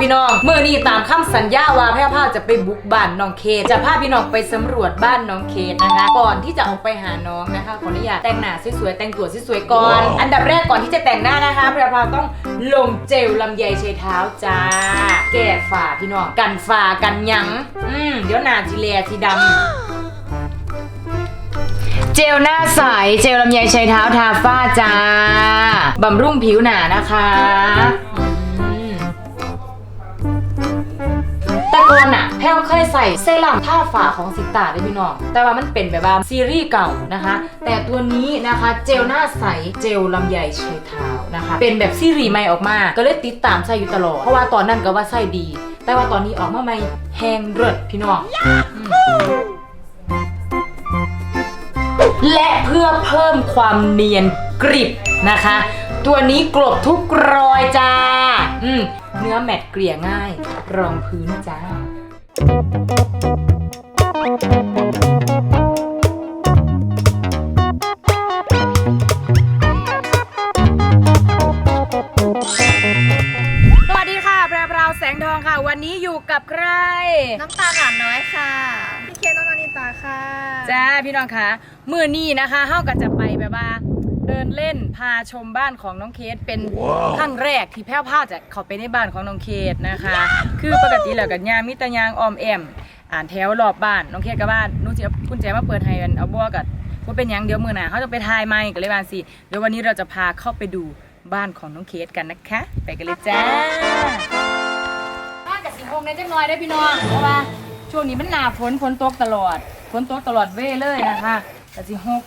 พี่น้องเมื่อนี้ตามคำสัญญาว่าแพร่ภาจะไปบุกบ้านน้องเคทจะพาพี่น้องไปสำรวจบ้านน้องเคทนะคะ ก่อนที่จะออกไปหาน้องนะคะขออนุญาตแต่งหน้าสวยๆแต่งตัวสวยๆก่อน อันดับแรกก่อนที่จะแต่งหน้านะคะแพร่ภาต้องลงเจลลำไยเชยเท้าจ้า แก้ฝ่าพี่น้องกันฝ่ากันยังอืมเดี๋ยวหน้าจีแลทีดำเจลหน้าใส เจลลำไยใช้เท้าทาฝ้าจ้า บำรุงผิวหนานะคะ แต่ก่อนอะแพลวเคยใส่เซรั่มท่าฝาของสิตาได้พี่น้อง แต่ว่ามันเป็นแบบว่าซีรีส์เก่านะคะ แต่ตัวนี้นะคะเจลหน้าใสเจลลำไยใช้เท้านะคะ เป็นแบบซีรีส์ใหม่ออกมา ก็เลยติดตามใส่อยู่ตลอด เพราะว่าตอนนั้นก็ว่าใส่ดี แต่ว่าตอนนี้ออกมาใหม่แห้งเลิศพี่น้องและเพื่อเพิ่มความเนียนกริบ นะคะ ตัวนี้กลบทุกรอยจ้า อืมเนื้อแมตต์เกลี่ยง่าย รองพื้นจ้า สวัสดีค่ะ แพรวพราวแสงทองค่ะ วันนี้อยู่กับใคร น้ำตาลหวานน้อยค่ะ พี่เคน้องนานิตาค่ะ จ้าพี่น้องคะมือนี้นะคะเฮาก็จะไปแบบว่า เดินเล่นพาชมบ้านของน้องเคสเป็นครั้งแรกที่แพ้วพลาดจะเข้าไปในบ้านของน้องเคสนะคะ คือปกติแล้วกับยามมิตรยางออมแอม อ่านแถวรอบบ้านน้องเคสกับบ้านหนู้จะเอากุญแจมาเปิดให้กันเอาบัวกับว่าเป็นหยังเดี๋ยวมือหน่ะเขาจะไปทายไม่กันเลยบานสิเดี๋ยววันนี้เราจะพาเข้าไปดูบ้านของน้องเคสกันนะคะ ไปกันเลยจ้าบ้านกับสิงคงในจังน้อยได้อพี่น้องเพราะว่าช่วงนี้มันหนาฝนฝนตกตลอดฝนตกตลอดเว้เลยนะคะกับสิหก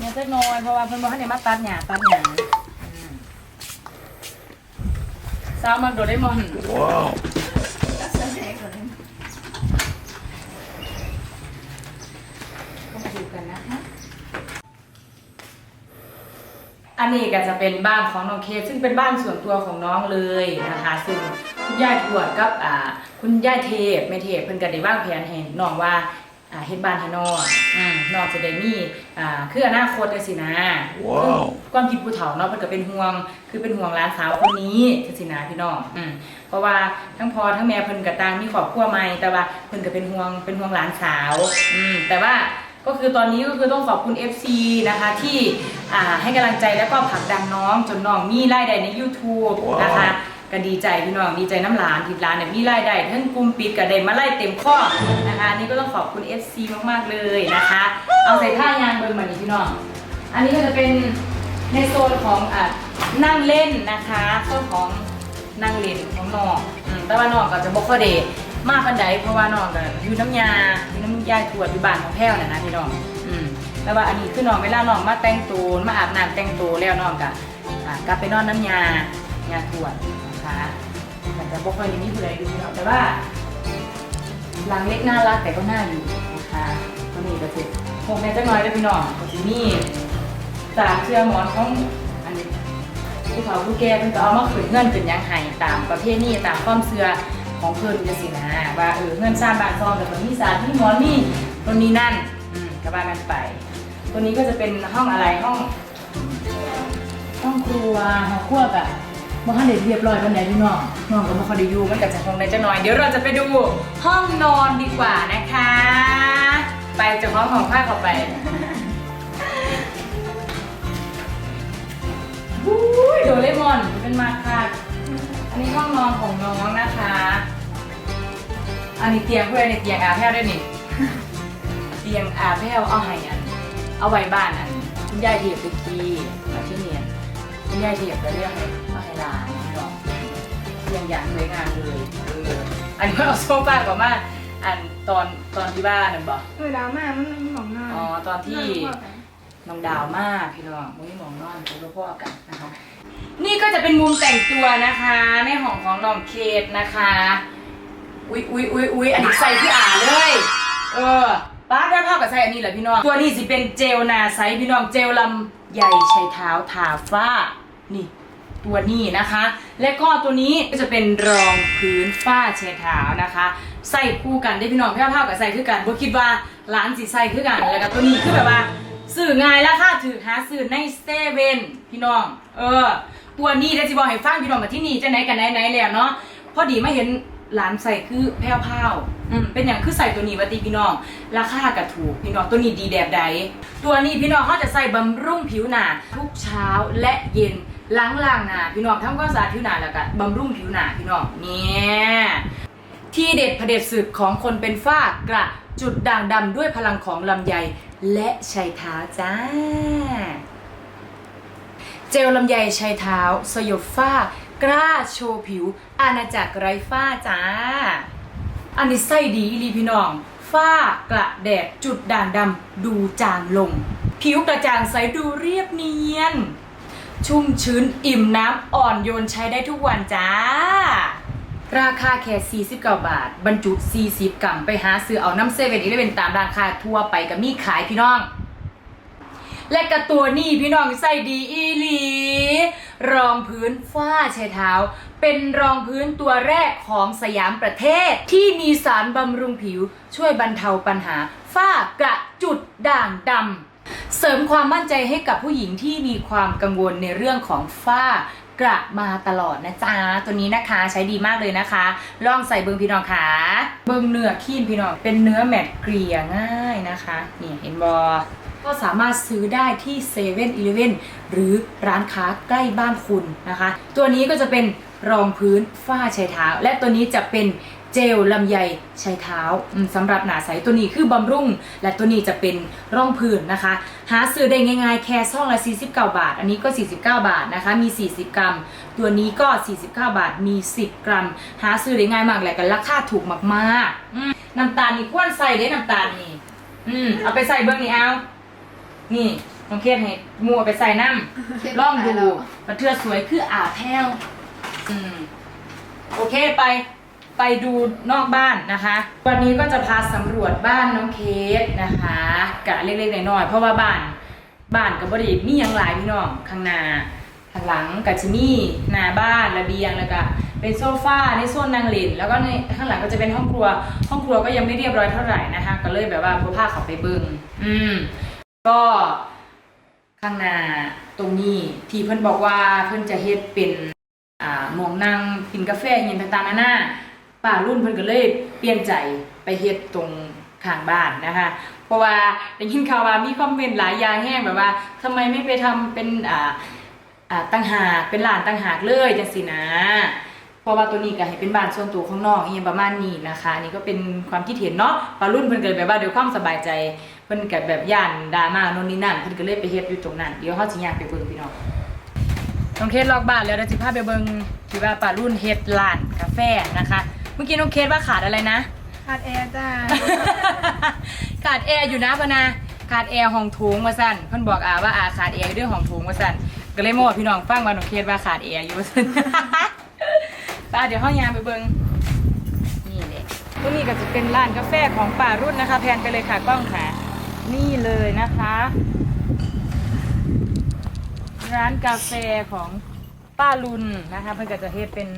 เนี่ยจังน้อยเพราะว่าเพิ่นบอกให้ได้มาตัดหญ้าตัดหยังอืมสาวมักโดเรมอนก็มาดูกันนะคะอันนี้ก็จะเป็นบ้านของน้องเคสซึ่งเป็นบ้านส่วนตัวของน้องเลยนะคะซึ่งคุณย่าทวดกับอ่าคุณย่าเทพแม่เทพเพิ่นก็ได้วางแผนให้น้องว่า อ่าเฮ็ดบ้านให้น้องอืมน้องจะได้มีอ่าคืออนาคตจังซี่นะว้าว ความคิดผู้เฒ่าเนาะเพิ่นก็เป็นห่วง คือเป็นห่วงหลานสาวคนนี้จังซี่นะพี่น้องอืมเพราะว่าทั้งพ่อทั้งแม่เพิ่นก็ต่างมีครอบครัวใหม่แต่ว่าเพิ่นก็เป็นห่วงเป็นห่วงหลานสาวอืมแต่ว่าก็คือตอนนี้ก็คือต้องขอบคุณ FC นะคะที่อ่าให้กำลังใจแล้วก็ผลักดันน้องจนน้องมีรายได้ใน YouTube นะคะ ก็ดีใจพี่น้องดีใจน้ำหลานทิดหลานเนี่ยมีรายได้ทั้งกลุ่มปิดกับได้มาไล่เต็มข้อนะคะนี่ก็ต้องขอบคุณ FC มากๆเลยนะคะ เอาใส่ท่ายางเบิร์มานี่พี่น้อง อันนี้ก็จะเป็นในโซนของอะนั่งเล่นนะคะโซนของนั่งเล่นของน้องอืมแต่ว่าน้องก็จะบอกข้อเดมากปันใดเพราะว่าน้องก็อยู่น้ำยาอยู่น้ำยาตรวจอยู่บ้านของแพ้วน่ะนะพี่น้องอืมแต่ว่าอันนี้คือน้องเวลาน้องมาแต่งตัวมาอาบน้ำแต่งตัวแล้วน้องก็อะกลับไปนอนน้ำยายาตรวจ นะคะแต่จะบอกค่อยได้มีผู้ใดดูพี่น้องแต่ว่าหลังเล็กน่ารักแต่ก็น่าอยู่นะคะก็นี่ก็คือคงในจักหน้อยได้อพี่น้องก็สิมีสากเชื่อหมอนของอันนี้ผู้เฒ่าผู้แก่เพิ่นก็เอามาขึ้นเงินเป็นหยังไห้ตามประเภทนี้ตามความเชื่อของเพิ่นจังซี่นะว่าเออเงินสร้างบ้านซองแต่มันมีสารมีหมอนมีตัวนี้นั่นอืมก็ว่ากันไป ตัวนี้ก็จะเป็นห้องอะไรห้อง ห้องครัวห้องครัวแบบ บ่ทันได้เรียบร้อยปานใดพี่น้องน้องก็บ่ค่อยได้อยู่มันก็จะคงได้จักหน่อย เดี๋ยวเราจะไปดูห้องนอนดีกว่านะคะ ไปเจากห้องของผ้าเข้าไปอุ้ยโดเรมอนเป็นมาค่ะ อันนี้ห้องนอนของน้องนะคะ อันนี้เตียงเพื่อนในเตียงอาแพ้วด้วยนี่ เตียงอาแพ้วเอาให้อัน เอาไว้บ้านอันคุณยายเทียบตะกี้มาที่เนี่ย ยายเทียบจะเรียกให้เอาให้ร้านนี่หรอกเตียงอย่างสวยงามเลยเอออันนี้เอาโซฟาก่อนมาอันตอนตอนที่บ้านนั่นบอกเออดาวแม่มันมันหมองหน้าอ๋อตอนที่น้องดาวมากพี่น้องมุ้ยหมองนอนตัวพ่อกันนะคะ นี่ก็จะเป็นมุมแต่งตัวนะคะในห้องของน้องเคทนะคะ อุ๊ยอุ๊ยอุ๊ยอุ๊ยอันนี้ใส่ที่อ่าเลย เออป้าได้ภาพกับใส่อันนี้แหละพี่น้อง ตัวนี้สิเป็นเจลนาไซส์พี่น้องเจลลำใหญ่ใช้เท้าทาฝ้า นี่ ตัวนี้นะคะ และก็ตัวนี้ก็จะเป็นรองพื้นฝ้าเช็ดเท้านะคะ ใส่คู่กันได้พี่น้องพี่ภาพกับใส่คือกันบ่คิดว่าร้านสีใส่คือกันแล้วก็ตัวนี้คือแบบว่าสื่อง่ายและค่าถือหาสื่อในเซเว่นพี่น้อง เออ ตัวนี้ได้สิบอกให้ฟังพี่น้องมาที่นี่จะไหนกันไหนไหนแล้วเนาะพอดีไม่เห็นร้านใส่คือแพ้วพราว อืมเป็นอย่างคือใส่ตัวนี้วัติพี่น้อง ราคากระถูกพี่น้องตัวนี้ดีแบบใด ตัวนี้พี่น้องเขาจะใส่บำรุงผิวหนาทุกเช้าและเย็นล้างล่างหนาพี่น้องทำความสะอาดผิวหนาแล้วก็บำรุงผิวหนาพี่น้องเนี่ยที่เด็ดเผด็จศึกของคนเป็นฝ้ากระจุดด่างดำด้วยพลังของลำไยและชัยเท้าจ้า เจลลำไยชัยเท้า สยบฝ้ากล้าโชว์ผิว อาณาจักรไร้ฝ้าจ้า อันนี้ไส้ดีอีหลีพี่น้อง ฝ้ากระแดดจุดด่างดำดูจางลง ผิวกระจ่างใสดูเรียบเนียน ชุ่มชื้นอิ่มน้ำอ่อนโยนใช้ได้ทุกวันจ้า ราคาแค่ 49 บาท บรรจุ 40 กรัมไปหาซื้อเอาน้ำเซเว่นอีเลเวนตามราคาทั่วไปกับมีขายพี่น้อง และกระตัวนี้พี่น้องใส่ดีอีหลี รองพื้นฝ้าเชายเท้า เป็นรองพื้นตัวแรกของสยามประเทศ ที่มีสารบำรุงผิวช่วยบรรเทาปัญหา ฝ้ากระจุดด่างดำเสริมความมั่นใจให้กับผู้หญิงที่มีความกังวลในเรื่องของฝ้ากระมาตลอดนะจ๊ะตัวนี้นะคะใช้ดีมากเลยนะคะ ลองใส่เบิงพี่น้องขาเบิงเนื้อขี้นพี่น้องเป็นเนื้อแมตต์เกลี่ยง่ายนะคะนี่เห็นบอก็สามารถซื้อได้ที่7 e เ e ่ e อหรือร้านค้าใกล้บ้านคุณนะคะ ตัวนี้ก็จะเป็น รองพื้นฝ้าชายเท้า และตัวนี้จะเป็นเจลลำไยชายเท้าอืมสำหรับหนาใสตัวนี้คือบำรุง และตัวนี้จะเป็นร่องพื้นนะคะ หาซื้อได้ง่ายๆ แค่ซ่องละ 49 บาท อันนี้ก็ 49 บาทนะคะ มี 40 กรัม ตัวนี้ก็ 49 บาทมี 10 กรัม หาซื้อได้ง่ายมากและกันราคาถูกมากๆอืมน้ำตาลนี่ควรใส่เด้น้ำตาลนี่อืมเอาไปใส่เบิ้งนี่เอา นี่น้องเครียดให้มัวไปใส่น้ำลองดูประเทือสวยคืออ่าแพ้ว อืมโอเคไปไปดูนอกบ้านนะคะ วันนี้ก็จะพาสำรวจบ้านน้องเคสนะคะกะเล็กๆน้อยๆเพราะว่าบ้านบ้านกับบริษัมีหยังหลายพี่น้องข้างหน้าข้างหลังกับจะมีหน้าบ้านระเบียงแล้วก็เป็นโซฟาในโซนนางเล่นแล้วก็ในข้างหลังก็จะเป็นห้องครัว ห้องครัวก็ยังไม่เรียบร้อยเท่าไหร่นะคะ ก็เลยแบบว่าพวกผ้าเขาไปเบิงอืม ก็ข้างหน้าตรงนี้ที่เพิ่อนบอกว่าเพิ่อนจะเฮ็ดเป็น อ่ามองนั่งกินกาแฟย็นต่างๆนานาป้ารุ่นเพิ่นก็เลยเปลี่ยนใจไปเฮ็ดตรงข้างบ้านนะคะ เพราะว่าได้ยินข่าวว่ามีคอมเมนต์หลายอย่างแห้งแบบว่าทำไมไม่ไปทำเป็นอ่าอ่าตั้งหากเป็นหลานตั้งหากเลยจังสินะเพราะว่าตัวนี้ก็ให้เป็นบ้านส่วนตัวของนองอีหยังประมาณนี้นะคะ นี่ก็เป็นความคิดเห็นเนาะปารุ่นเพิ่นก็เลยแบบว่าด้วยความสบายใจเพิ่นก็แบบย่านดราม่าโน่นนี่นั่นเพิ่นก็เลยไปเฮ็ดอยู่ตรงนั้นเดี๋ยวเฮาสิย่างไปเบิ่งพี่น้อง น้องเคสลอกบ้านแล้วเดี๋ยวสิพาไปเบิ่งที่ว่าปารุ่นเฮ็ดร้านกาแฟนะคะ เมื่อกี้น้องเคสว่าขาดอะไรนะ ขาดแอร์จ้า ขาดแอร์อยู่นะพะนาขาดแอร์ห้องโถงว่าสั่นเพิ่นบอกอาว่าอาขาดแอร์เรื่องห้องโถงว่าสั่นก็เลยมาบอกพี่น้องฟังว่าน้องเคสว่าขาดแอร์อยู่ว่าสั่นป้าเดี๋ยวห้องยามไปเบิงนี่เลยตรงนี้ก็จะเป็นร้านกาแฟของป่ารุ่นนะคะ แพนไปเลยค่ะกล้องค่ะ นี่เลยนะคะ ร้านกาแฟของป้ารุนนะคะเพิ่นก็จะเฮ็ดเป็น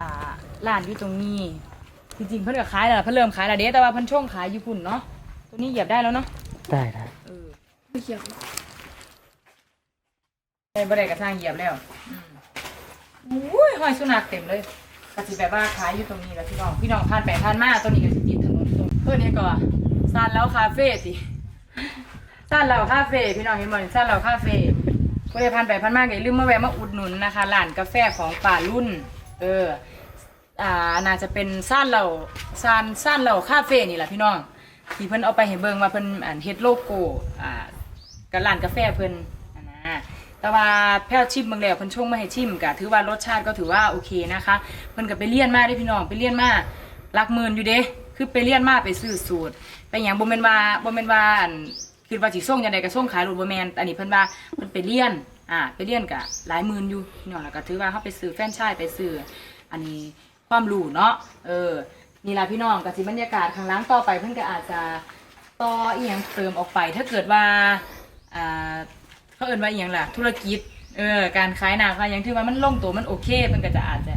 อ่าร้านอยู่ตรงนี้ จริงๆเพิ่นก็ขายแล้วล่ะเพิ่นเริ่มขายแล้วเด้แต่ว่าเพิ่นช่วงขายญี่ปุ่นเนาะตัวนี้เหยียบได้แล้วเนาะได้ได้เออเขียวได้บ่ได้กระทั่งเหยียบแล้วอืมอุ้ยห้อยสุนัขเต็มเลยก็สิแบบว่าขายอยู่ตรงนี้แหล้วพี่น้องพี่น้องผ่านไปผ่านมาตัวนี้ก็สิติดถนนตรงเพิ่นนี่ก็ซานแล้วคาเฟ่สิซานแล้วคาเฟ่พี่น้องเห็นบ่ซานแล้วคาเฟ่ ผู้ใดผ่านไปผ่านมาก็อย่าลืมมาแวะมาอุดหนุนนะคะร้านกาแฟของป่ารุ่น เอออ่าน่าจะเป็นซ่านเหล่าซานซ่านเหล่าคาเฟ่นี่แหละพี่น้อง ที่เพิ่นเอาไปให้เบิ่งว่าเพิ่นอันเฮ็ดโลโก้อ่ากับร้านกาแฟเพิ่นอันนะแต่ว่าแพ้ชิมเบิ่งแล้วเพิ่นชงมาให้ชิมก็ถือว่ารสชาติก็ถือว่าโอเคนะคะเพิ่นก็ไปเรียนมาเด้พี่น้องไปเรียนมาหลักหมื่นอยู่เด้คือไปเรียนมาไปซื้อสูตรไปหยังบ่แม่นว่าบ่แม่นว่าอัน คือว่าสิส่งจังไดก็ส่งขายรถบ่แมนอันนี้เพิ่นว่าเพิ่นไปเรียนอ่าไปเรียนก็หลายหมื่นอยู่พี่น้องแล้วก็ถือว่าเฮาไปซื้อแฟรนไชส์ไปซื้ออันนี้ความรู้เนาะเออนี่ล่ะพี่น้องกับสิบรรยากาศข้างหล่างต่อไปเพิ่นก็อาจจะต่ออีหยังเติมออกไป ถ้าเกิดว่าอ่าเขาเอิ้นว่าอีหยังล่ะธุรกิจเออการขายหนาขายหยังที่ว่ามันลงตัวมันโอเคเพิ่นก็จะอาจจะ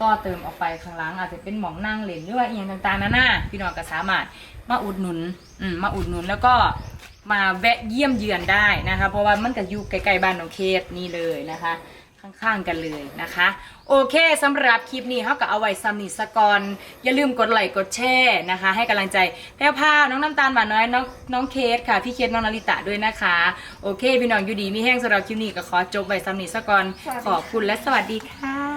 ต่อเติมออกไปข้างหล่างอาจจะเป็นหมองนั่งเล่นหรือว่าอีหยังต่างๆนานาพี่น้องก็สามารถมาอุดหนุนอืมมาอุดหนุนแล้วก็ มาแวะเยี่ยมเยือนได้นะคะ เพราะว่ามันก็อยู่ใกล้ๆบ้านน้องเคสนี่เลยนะคะขข้างๆกันเลยนะคะ โอเคสำหรับคลิปนี้เขาก็เอาไว้ซัมนิสกอนอย่าลืมกดไลค์กดแชร์นะคะ ให้กำลังใจแพรวพราวน้องน้ำตาลหวานน้อยน้องน้องเคสค่ะ พี่เคสน้องนาริตะด้วยนะคะ โอเค พี่น้องอยู่ดีมีแห้งสำหรับคลิปนี้ก็ขอจบไว้ซัมนิสกอนขอบคุณและสวัสดีค่ะ